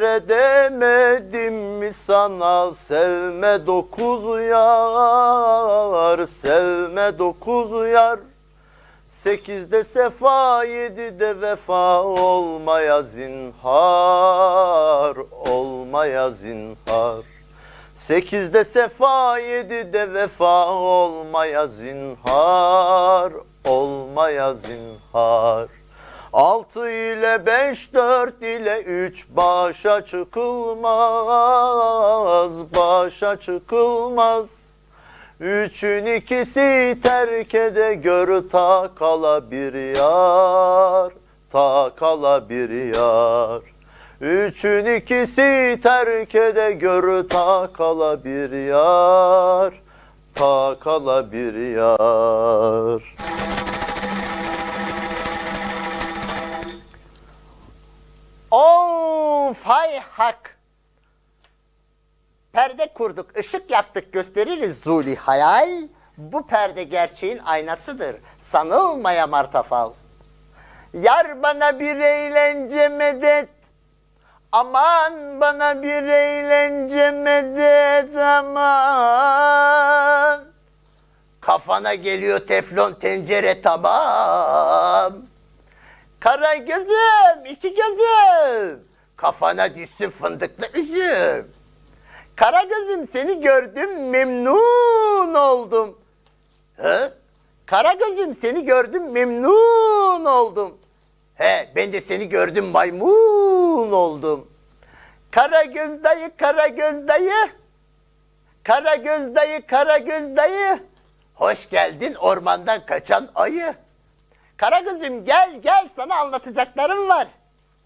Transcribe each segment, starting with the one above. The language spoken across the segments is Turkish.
kere demedim mi sana? Sevme dokuz yar sevme dokuz yar. Sekizde sefa yedide vefa olmaya zinhar olmaya zinhar. Sekizde sefa yedide vefa olmaya zinhar olmaya zinhar Altı ile beş dört ile üç başa çıkılmaz başa çıkılmaz. Üçün ikisi terk ede gör ta kala bir yar ta kala bir yar. Üçün ikisi terk ede gör ta kala bir yar ta kala bir yar Of hay hak. Perde kurduk, ışık yaktık gösteririz zuli hayal. Bu perde gerçeğin aynasıdır. Sanılmaya martafal. Yar bana bir eğlence medet. Aman bana bir eğlence medet aman. Kafana geliyor teflon tencere tamam. Kara gözüm, iki gözüm. Kafana düşsün fındıklı üzüm. Kara gözüm seni gördüm memnun oldum. He? Kara gözüm seni gördüm memnun oldum. He ben de seni gördüm maymun oldum. Kara göz dayı, kara göz dayı. Kara göz dayı, kara göz dayı. Hoş geldin ormandan kaçan ayı. Karagöz'üm gel gel sana anlatacaklarım var.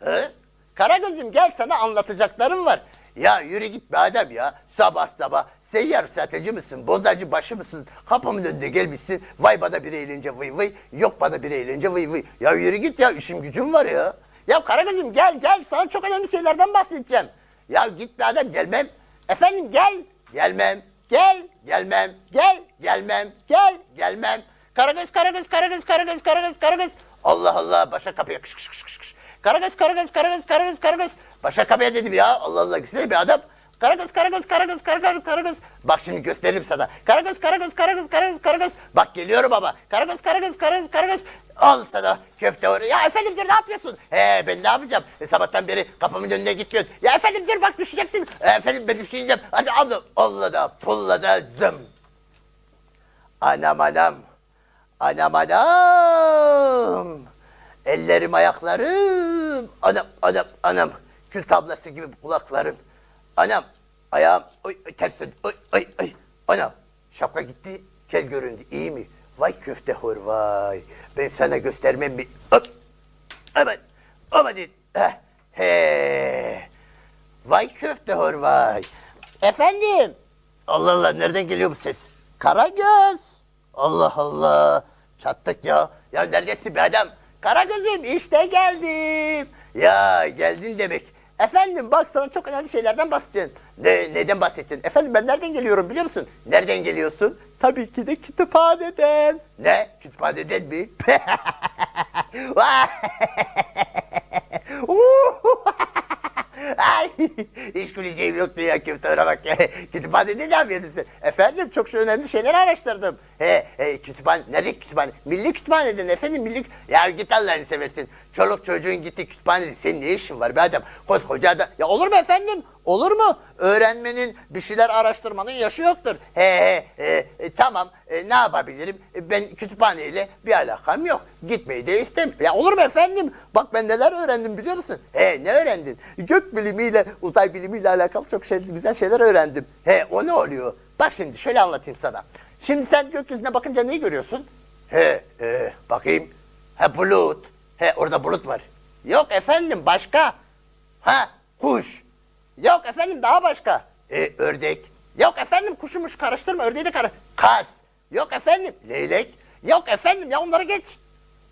Hı? Karagöz'üm gel sana anlatacaklarım var. Ya yürü git be adam ya. Sabah sabah seyyar satıcı mısın? Bozacı başı mısın? Kapımın önünde gelmişsin. Vay bana bir eğlence vıy vıy. Yok bana bir eğlence vıy vıy. Ya yürü git ya işim gücüm var ya. Ya Karagöz'üm gel gel sana çok önemli şeylerden bahsedeceğim. Ya git be adam gelmem. Efendim gel. Gelmem. Gel. Gelmem. Gel. Gelmem. Gel. Gelmem. Karagöz, Karagöz, Karagöz, Karagöz, Karagöz, Karagöz. Allah Allah başa kapıya kış kış kış kış. Karagöz, Karagöz, Karagöz, Karagöz, Karagöz. Başa kapıya dedim ya. Allah Allah güzel bir adam. Karagöz, Karagöz, Karagöz, Karagöz, Karagöz. Bak şimdi gösteririm sana. Karagöz, Karagöz, Karagöz, Karagöz, Karagöz. Bak geliyorum baba. Karagöz, Karagöz, Karagöz, Karagöz. Al sana köfte oraya. Ya efendim dur ne yapıyorsun? He ben ne yapacağım? E, sabahtan beri kapımın önüne gitmiyorsun. Ya efendim dur bak düşeceksin. E, efendim ben düşeceğim. Hadi al. Allah da pulla da zım. Anam anam. Anam anam. Ellerim ayaklarım. Anam anam anam. Kül tablası gibi kulaklarım. Anam ayağım oy, oy, ters döndü. Oy, oy, oy. Anam şapka gitti kel göründü iyi mi? Vay köfte hor vay. Ben sana göstermem mi? Hop. Aman. Aman. He. Vay köfte hor vay. Efendim. Allah Allah nereden geliyor bu ses? Karagöz. Allah Allah. Çattık ya. Ya neredesin be adam? Karagöz'üm işte geldim. Ya geldin demek. Efendim bak sana çok önemli şeylerden bahsedeceğim. Ne, neden bahsedeceksin? Efendim ben nereden geliyorum biliyor musun? Nereden geliyorsun? Tabii ki de kütüphaneden. Ne? Kütüphaneden mi? Ay, hiç güleceğim yoktu ya kütüphane bak ya. Kütüphanede ne yapıyordun? Efendim çok şu önemli şeyler araştırdım. He, he kütüphane, nerede kütüphane? Milli kütüphaneden efendim milli... Ya git Allah'ını seversin. Çoluk çocuğun gitti kütüphanede. Senin ne işin var be adam? Koskoca adam. Ya olur mu efendim? Olur mu? Öğrenmenin, bir şeyler araştırmanın yaşı yoktur. He he, he, e, tamam e, ne yapabilirim? E, ben kütüphaneyle bir alakam yok. Gitmeyi de istemiyorum. Ya olur mu efendim? Bak ben neler öğrendim biliyor musun? He ne öğrendin? Gök bilimiyle, uzay bilimiyle alakalı çok şey, güzel şeyler öğrendim. He o ne oluyor? Bak şimdi şöyle anlatayım sana. Şimdi sen gökyüzüne bakınca neyi görüyorsun? He, e, bakayım. He bulut. He orada bulut var. Yok efendim başka. Ha kuş. Yok efendim daha başka. E, ördek. Yok efendim kuşumuş karıştırma ördeği de karı. Kaz. Yok efendim leylek. Yok efendim ya onları geç.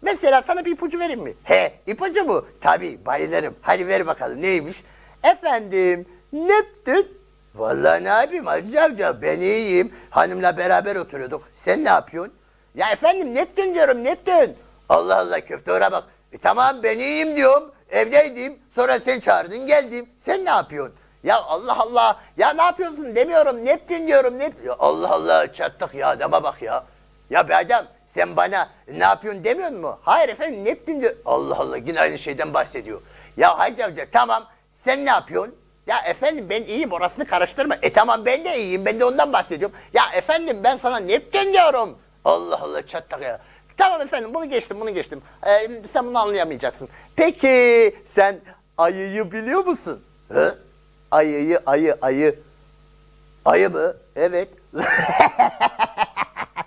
Mesela sana bir ipucu vereyim mi? He ipucu mu? Tabii bayılırım. Hadi ver bakalım neymiş? Efendim Neptün. Vallahi ne yapayım Hacı amca ben iyiyim. Hanımla beraber oturuyorduk. Sen ne yapıyorsun? Ya efendim Neptün diyorum Neptün. Allah Allah köfte ora bak. E, tamam ben iyiyim diyorum. evdeydim. Sonra sen çağırdın geldim. Sen ne yapıyorsun? Ya Allah Allah. Ya ne yapıyorsun demiyorum. Neptün diyorum. Nep Ya Allah Allah çattık ya adama bak ya. Ya be adam sen bana ne yapıyorsun demiyor mu? Hayır efendim Neptün diyor. Allah Allah yine aynı şeyden bahsediyor. Ya Hacı amca tamam sen ne yapıyorsun? Ya efendim ben iyiyim orasını karıştırma. E tamam ben de iyiyim ben de ondan bahsediyorum. Ya efendim ben sana Neptün diyorum. Allah Allah çatlak ya. Tamam efendim bunu geçtim bunu geçtim. Ee, sen bunu anlayamayacaksın. Peki sen ayıyı biliyor musun? Hı? Ayıyı ayı ayı. Ayı mı? Evet.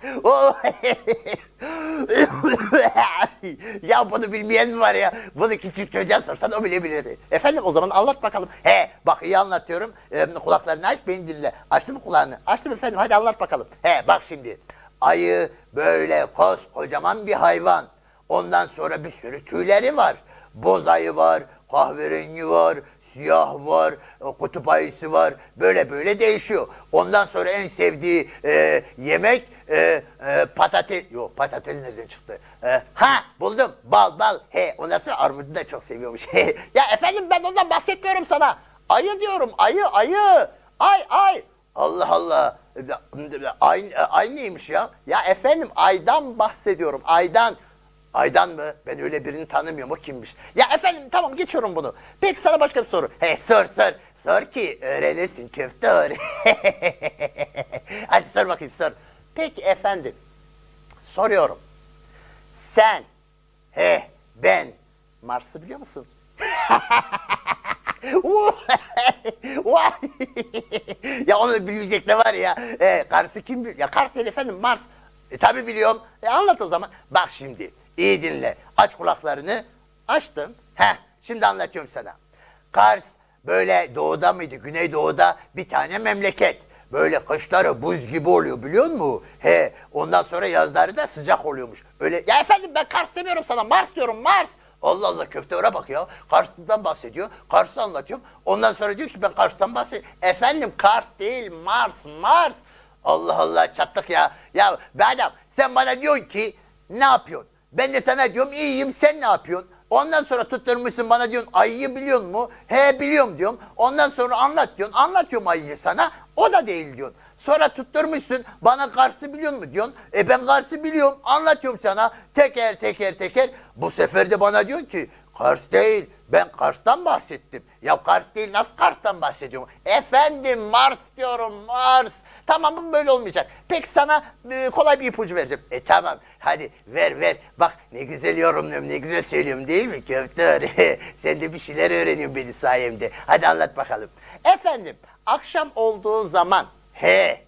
Ya bunu bilmeyen mi var ya? Bunu küçük çocuğa sorsan o bile bilir. Efendim o zaman anlat bakalım. He bak iyi anlatıyorum. Ee, kulaklarını aç beni dinle. Açtı mı kulağını? Açtım efendim hadi anlat bakalım. He bak şimdi. Ayı böyle koskocaman bir hayvan. Ondan sonra bir sürü tüyleri var. Boz ayı var, kahverengi var, siyah var, e, kutup ayısı var. Böyle böyle değişiyor. Ondan sonra en sevdiği e, yemek e, e, patates. Yok patates nereden çıktı? E, ha buldum. Bal bal. He o nasıl armudu da çok seviyormuş. ya efendim ben ondan bahsetmiyorum sana. Ayı diyorum ayı ayı. Ay ay. Allah Allah. Ay, ay neymiş ya? Ya efendim aydan bahsediyorum. Aydan. Aydan mı? Ben öyle birini tanımıyorum. O kimmiş? Ya efendim tamam geçiyorum bunu. Peki sana başka bir soru. He sor sor. Sor ki öğrenesin köfte Hadi sor bakayım sor. Peki efendim. Soruyorum. Sen, he, ben Mars'ı biliyor musun? Ya onu bilmeyecek ne var ya? E, Kars'ı kim biliyor? Ya Kars değil efendim Mars. E, tabi biliyorum. E, anlat o zaman. Bak şimdi iyi dinle. Aç kulaklarını. Açtım. Heh şimdi anlatıyorum sana. Kars böyle doğuda mıydı? Güneydoğuda bir tane memleket. Böyle kışları buz gibi oluyor biliyor musun? He ondan sonra yazları da sıcak oluyormuş. Öyle ya efendim ben Kars demiyorum sana Mars diyorum Mars. Allah Allah köfte ora bak ya. Kars'tan bahsediyor. Kars'ı anlatıyorum. Ondan sonra diyor ki ben Kars'tan bahsediyorum. Efendim Kars değil Mars Mars. Allah Allah çattık ya. Ya be adam sen bana diyorsun ki ne yapıyorsun? Ben de sana diyorum iyiyim sen ne yapıyorsun? Ondan sonra tutturmuşsun bana diyorsun ayıyı biliyor mu? He biliyorum diyorum. Ondan sonra anlat diyorsun. Anlatıyorum ayıyı sana. O da değil diyorsun. Sonra tutturmuşsun bana Kars'ı biliyor mu diyorsun. E ben Kars'ı biliyorum. Anlatıyorum sana. Teker teker teker. Bu sefer de bana diyor ki Kars değil. Ben Kars'tan bahsettim. Ya Kars değil nasıl Kars'tan bahsediyorum? Efendim Mars diyorum Mars. Tamam bu böyle olmayacak. Peki sana e, kolay bir ipucu vereceğim. E tamam hadi ver ver. Bak ne güzel yorumluyorum ne güzel söylüyorum değil mi köfte? Sen de bir şeyler öğreniyorsun benim sayemde. Hadi anlat bakalım. Efendim akşam olduğu zaman he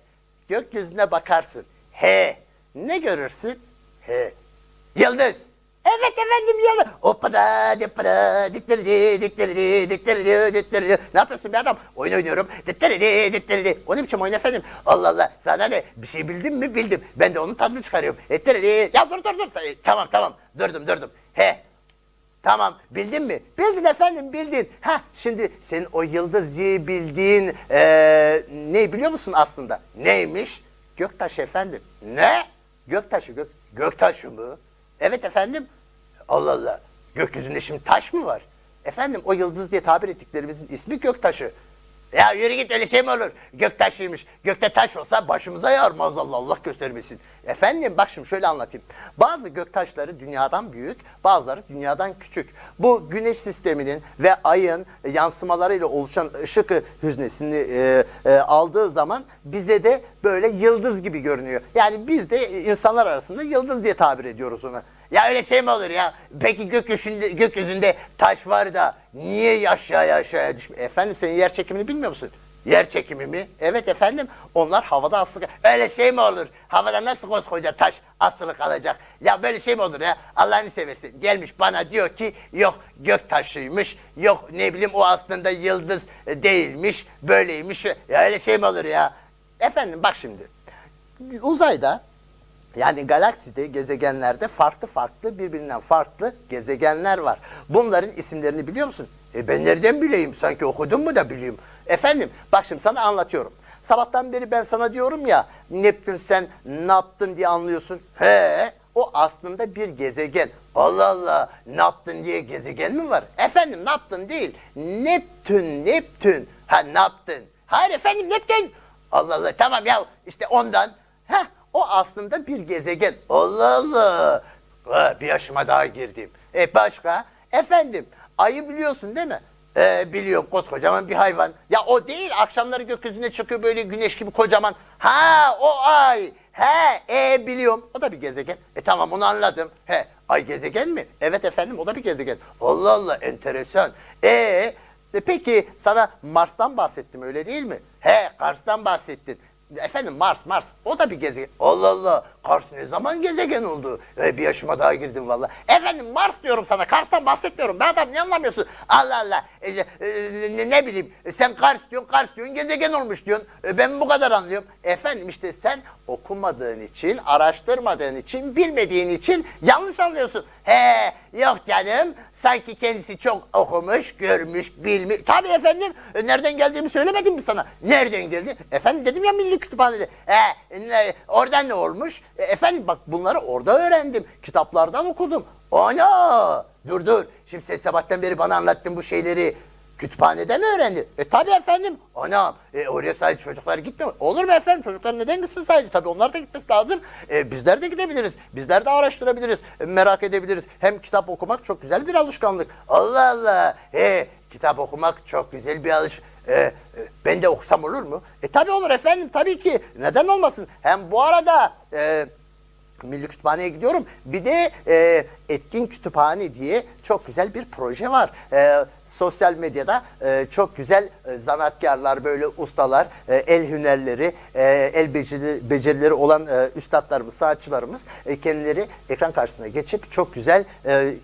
gökyüzüne bakarsın. He ne görürsün? He yıldız. Evet efendim yıldız. Hoppala dippala diktirdi diktirdi diktirdi diktirdi. Ne yapıyorsun be adam? Oyun oynuyorum. Diktirdi diktirdi. O ne biçim oyun efendim? Allah Allah sana ne? Bir şey bildim mi? Bildim. Ben de onun tadını çıkarıyorum. Diktirdi. Ya dur dur dur. Tamam tamam. Durdum durdum. He. Tamam bildin mi? Bildin efendim bildin. Ha şimdi senin o yıldız diye bildiğin eee ne biliyor musun aslında? Neymiş? Göktaşı efendim. Ne? Göktaşı gök göktaşı mı? Evet efendim. Allah Allah. Gökyüzünde şimdi taş mı var? Efendim o yıldız diye tabir ettiklerimizin ismi göktaşı. Ya yürü git öyle şey mi olur? Göktaşıymış. Gökte taş olsa başımıza yağar maazallah Allah göstermesin. Efendim bak şimdi şöyle anlatayım. Bazı göktaşları dünyadan büyük, bazıları dünyadan küçük. Bu güneş sisteminin ve ayın yansımalarıyla oluşan ışık hüznesini e, e, aldığı zaman bize de böyle yıldız gibi görünüyor. Yani biz de insanlar arasında yıldız diye tabir ediyoruz onu. Ya öyle şey mi olur ya? Peki gökyüzünde, gökyüzünde taş var da niye aşağıya aşağıya düşmüyor? Efendim senin yer çekimini bilmiyor musun? Yer çekimi mi? Evet efendim. Onlar havada asılı. Öyle şey mi olur? Havada nasıl koskoca taş asılı kalacak? Ya böyle şey mi olur ya? Allah'ını seversin. Gelmiş bana diyor ki yok gök taşıymış. Yok ne bileyim o aslında yıldız değilmiş. Böyleymiş. Ya öyle şey mi olur ya? Efendim bak şimdi. Uzayda yani galakside, gezegenlerde farklı farklı birbirinden farklı gezegenler var. Bunların isimlerini biliyor musun? E ben nereden bileyim? Sanki okudum mu da bileyim. Efendim bak şimdi sana anlatıyorum. Sabahtan beri ben sana diyorum ya Neptün sen ne yaptın diye anlıyorsun. He o aslında bir gezegen. Allah Allah ne yaptın diye gezegen mi var? Efendim ne yaptın değil. Neptün, Neptün. Ha ne yaptın? Hayır efendim Neptün. Allah Allah tamam ya işte ondan. Heh, o aslında bir gezegen. Allah Allah. Bir yaşıma daha girdim. E başka? Efendim ayı biliyorsun değil mi? Ee, biliyorum koskocaman bir hayvan. Ya o değil akşamları gökyüzüne çıkıyor böyle güneş gibi kocaman. Ha o ay. He e biliyorum. O da bir gezegen. E tamam onu anladım. He ay gezegen mi? Evet efendim o da bir gezegen. Allah Allah enteresan. E, e peki sana Mars'tan bahsettim öyle değil mi? He Kars'tan bahsettin. Efendim Mars, Mars. O da bir gezegen. Allah Allah. Kars ne zaman gezegen oldu? Ee, bir yaşıma daha girdim valla. Efendim Mars diyorum sana. Kars'tan bahsetmiyorum. Ben adam niye anlamıyorsun? Allah Allah. Ee, e, ne, ne bileyim. e, Sen Kars diyorsun, Kars diyorsun. Gezegen olmuş diyorsun. E, ben bu kadar anlıyorum. Efendim işte sen okumadığın için, araştırmadığın için, bilmediğin için yanlış anlıyorsun. He yok canım. Sanki kendisi çok okumuş, görmüş, bilmiş. Tabii efendim. E, nereden geldiğimi söylemedim mi sana? Nereden geldi? Efendim dedim ya Milli Kütüphane'de. He, ne, oradan ne olmuş? E, efendim bak bunları orada öğrendim. Kitaplardan okudum. Ana! Dur dur. Şimdi sen sabahtan beri bana anlattın bu şeyleri. Kütüphanede mi öğrendin? E tabii efendim. Anam e, oraya sadece çocuklar gitmiyor. Olur mu efendim? Çocuklar neden gitsin sadece? Tabii onlar da gitmesi lazım. E, bizler de gidebiliriz. Bizler de araştırabiliriz. e, merak edebiliriz. Hem kitap okumak çok güzel bir alışkanlık. Allah Allah. E, kitap okumak çok güzel bir alış. E, e, ben de okusam olur mu? E tabii olur efendim tabii ki. Neden olmasın? Hem bu arada... E, Milli Kütüphane'ye gidiyorum. Bir de e, Etkin Kütüphane diye çok güzel bir proje var. E, sosyal medyada e, çok güzel e, zanatkarlar, böyle ustalar, e, el hünerleri, e, el beceri, becerileri olan e, üstadlarımız, sanatçılarımız e, kendileri ekran karşısına geçip çok güzel e,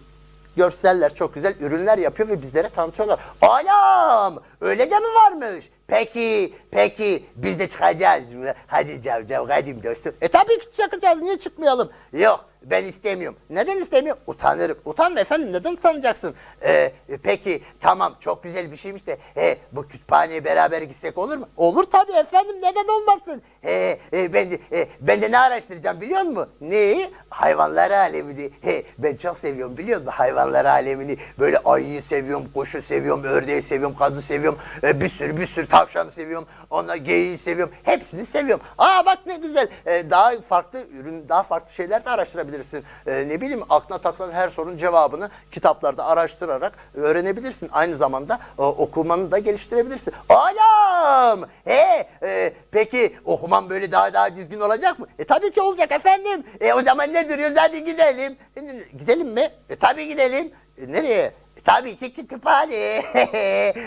görseller, çok güzel ürünler yapıyor ve bizlere tanıtıyorlar. Anam! Öyle de mi varmış? Peki, peki biz de çıkacağız mı? Hadi cavcav, hadi dostum. E tabii ki çıkacağız, niye çıkmayalım? Yok, ben istemiyorum. Neden istemiyorum? Utanırım. Utanma efendim, neden utanacaksın? Ee, peki, tamam, çok güzel bir şeymiş de, e, bu kütüphaneye beraber gitsek olur mu? Olur tabii efendim, neden olmasın? E, e, ben, de, e, ben de ne araştıracağım biliyor musun? Neyi? Hayvanlar alemini. He, ben çok seviyorum biliyor musun? Hayvanlar alemini. Böyle ayıyı seviyorum, kuşu seviyorum, ördeği seviyorum, kazı seviyorum. E, bir sürü bir sürü tavşanı seviyorum. Onunla geyiği seviyorum. Hepsini seviyorum. Aa bak ne güzel. E, daha farklı ürün, daha farklı şeyler de araştırabilirsin. E, ne bileyim aklına takılan her sorunun cevabını kitaplarda araştırarak öğrenebilirsin. Aynı zamanda e, okumanı da geliştirebilirsin. Alam! He, e, peki okuman böyle daha daha düzgün olacak mı? E tabii ki olacak efendim. E o zaman ne duruyoruz? Hadi gidelim. E, gidelim mi? E tabii gidelim. E, nereye? Tabii ki kütüphane.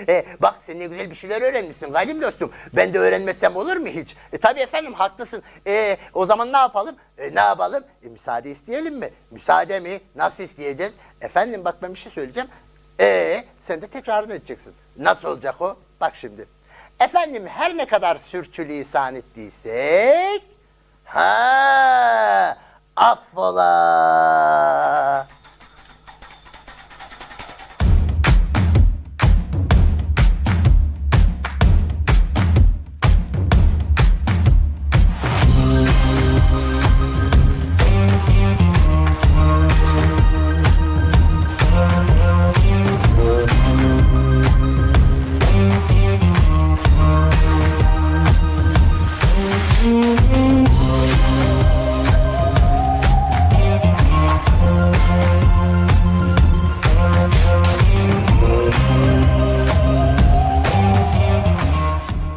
E, Bak sen ne güzel bir şeyler öğrenmişsin kadim dostum. Ben de öğrenmesem olur mu hiç? E, tabii efendim haklısın. E, o zaman ne yapalım? E, ne yapalım? E, müsaade isteyelim mi? Müsaade mi? Nasıl isteyeceğiz? Efendim bak ben bir şey söyleyeceğim. E sen de tekrarını edeceksin. Nasıl olacak o? Bak şimdi. Efendim her ne kadar sürçülisan ettiysek... Ha, affola.